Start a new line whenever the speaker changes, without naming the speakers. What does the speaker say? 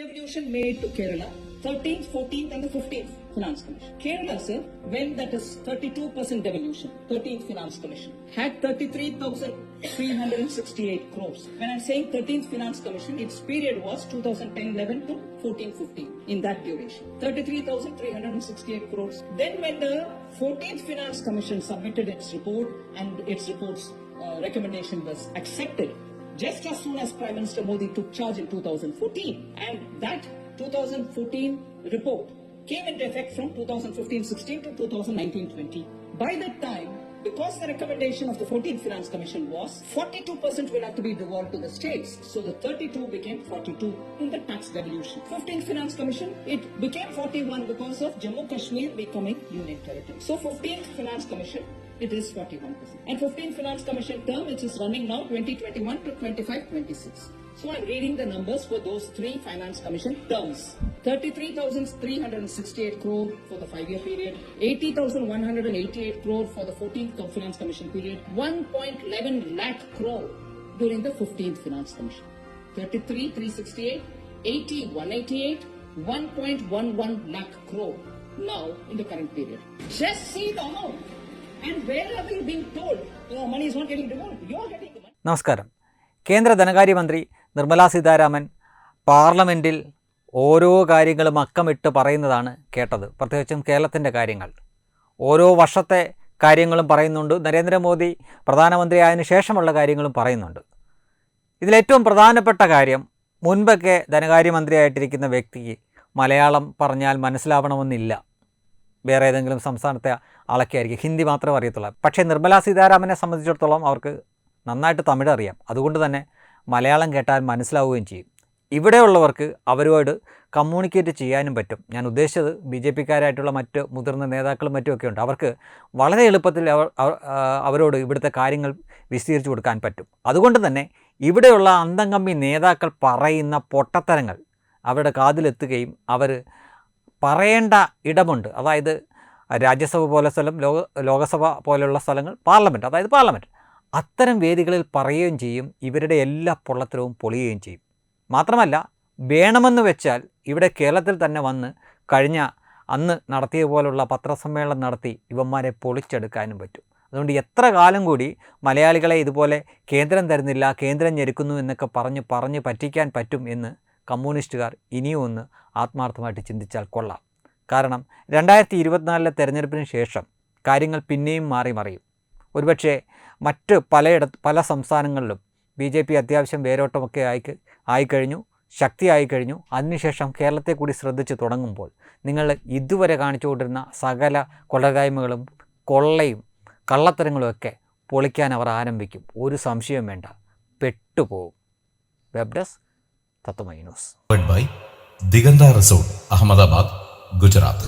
devolution made to Kerala, 13th, 14th and the 15th Finance Commission. Kerala, sir, when that is 32% devolution, 13th Finance Commission, had 33,368 crores. When I'm saying 13th Finance Commission, its period was 2010-11 to 14-15 in that duration. 33,368 crores. Then when the 14th Finance Commission submitted its report and its report's uh, recommendation was accepted, just as soon as Prime Minister Modi took charge in 2014, and that 2014 report came into effect from 2015-16 to 2019-20. By that time, because the recommendation of the 14th Finance Commission was 42% will have to be devolved to the states, so the 32 became 42 in the tax devolution. 15th Finance Commission, it became 41 because of Jammu Kashmir becoming union territory. So 15th Finance Commission, it is 41%. And 15th Finance Commission term, which is running now 2021 to 25-26. So I'm reading the numbers for those three Finance Commission terms. 33,368 crore for the five-year period, 80,188 crore for the 14th Finance Commission period, 1.11 lakh crore during the 15th Finance Commission. 33,368, 80,188, 1.11 lakh crore now in the current period. Just see the amount.
നമസ്കാരം. കേന്ദ്ര ധനകാര്യമന്ത്രി നിർമ്മലാ സീതാരാമൻ പാർലമെന്റിൽ ഓരോ കാര്യങ്ങളും അക്കമിട്ട് പറയുന്നതാണ് കേട്ടത്. പ്രത്യേകിച്ചും കേരളത്തിന്റെ കാര്യങ്ങൾ. ഓരോ വർഷത്തെ കാര്യങ്ങളും പറയുന്നുണ്ട്. നരേന്ദ്രമോദി പ്രധാനമന്ത്രിയായതിനു ശേഷമുള്ള കാര്യങ്ങളും പറയുന്നുണ്ട്. ഇതിലേറ്റവും പ്രധാനപ്പെട്ട കാര്യം മുൻപൊക്കെ ധനകാര്യമന്ത്രിയായിട്ടിരിക്കുന്ന വ്യക്തിക്ക് മലയാളം പറഞ്ഞാൽ മനസ്സിലാവണമെന്നില്ല. വേറെ ഏതെങ്കിലും സംസ്ഥാനത്തെ ആളൊക്കെ ആയിരിക്കും ഹിന്ദി മാത്രമേ അറിയത്തുള്ളൂ. പക്ഷേ നിർമ്മലാ സീതാരാമനെ സംബന്ധിച്ചിടത്തോളം അവർക്ക് നന്നായിട്ട് തമിഴ് അറിയാം. അതുകൊണ്ട് തന്നെ മലയാളം കേട്ടാൽ മനസ്സിലാവുകയും ചെയ്യും. ഇവിടെയുള്ളവർക്ക് അവരോട് കമ്മ്യൂണിക്കേറ്റ് ചെയ്യാനും പറ്റും. ഞാൻ ഉദ്ദേശിച്ചത് ബി ജെ പിക്കാരായിട്ടുള്ള മറ്റ് മുതിർന്ന നേതാക്കളും മറ്റുമൊക്കെ ഉണ്ട്. അവർക്ക് വളരെ എളുപ്പത്തിൽ അവരോട് ഇവിടുത്തെ കാര്യങ്ങൾ വിശദീകരിച്ചു കൊടുക്കാൻ പറ്റും. അതുകൊണ്ട് തന്നെ ഇവിടെയുള്ള അന്തംകമ്മി നേതാക്കൾ പറയുന്ന പൊട്ടത്തരങ്ങൾ അവരുടെ കാതിലെത്തുകയും അവർ പറയേണ്ട ഇടമുണ്ട്. അതായത് രാജ്യസഭ പോലെ സ്ഥലം ലോക ലോകസഭ പോലെയുള്ള സ്ഥലങ്ങൾ പാർലമെന്റ് അതായത് പാർലമെന്റ് അത്തരം വേദികളിൽ പറയുകയും ചെയ്യും ഇവരുടെ എല്ലാ പൊള്ളത്തരവും പൊളിയുകയും ചെയ്യും. മാത്രമല്ല വേണമെന്ന് വെച്ചാൽ ഇവിടെ കേരളത്തിൽ തന്നെ വന്ന് കഴിഞ്ഞ അന്ന് നടത്തിയ പോലുള്ള പത്രസമ്മേളനം നടത്തി ഇവന്മാരെ പൊളിച്ചെടുക്കാനും പറ്റും. അതുകൊണ്ട് എത്ര കാലം കൂടി മലയാളികളെ ഇതുപോലെ കേന്ദ്രം തരുന്നില്ല കേന്ദ്രം ഞെരുക്കുന്നു എന്നൊക്കെ പറഞ്ഞ് പറഞ്ഞ് പറ്റിക്കാൻ പറ്റും എന്ന് കമ്മ്യൂണിസ്റ്റുകാർ ഇനിയും ഒന്ന് ആത്മാർത്ഥമായിട്ട് ചിന്തിച്ചാൽ കൊള്ളാം. കാരണം രണ്ടായിരത്തി ഇരുപത്തിനാലിലെ തെരഞ്ഞെടുപ്പിന് ശേഷം കാര്യങ്ങൾ പിന്നെയും മാറി മറിയും. ഒരുപക്ഷെ മറ്റ് പലയിട പല സംസ്ഥാനങ്ങളിലും ബി ജെ പി അത്യാവശ്യം വേരോട്ടമൊക്കെ ആയി ആയിക്കഴിഞ്ഞു ശക്തിയായി കഴിഞ്ഞു അതിനുശേഷം കേരളത്തെ കൂടി ശ്രദ്ധിച്ച് തുടങ്ങുമ്പോൾ നിങ്ങൾ ഇതുവരെ കാണിച്ചുകൊണ്ടിരുന്ന സകല കൊള്ളകായ്മകളും കൊള്ളയും കള്ളത്തരങ്ങളും ഒക്കെ പൊളിക്കാൻ അവർ ആരംഭിക്കും. ഒരു സംശയം വേണ്ട. പെട്ടുപോകും web desk. Tatwamayi news
powered by Diganta Resort, Ahmedabad, Gujarat.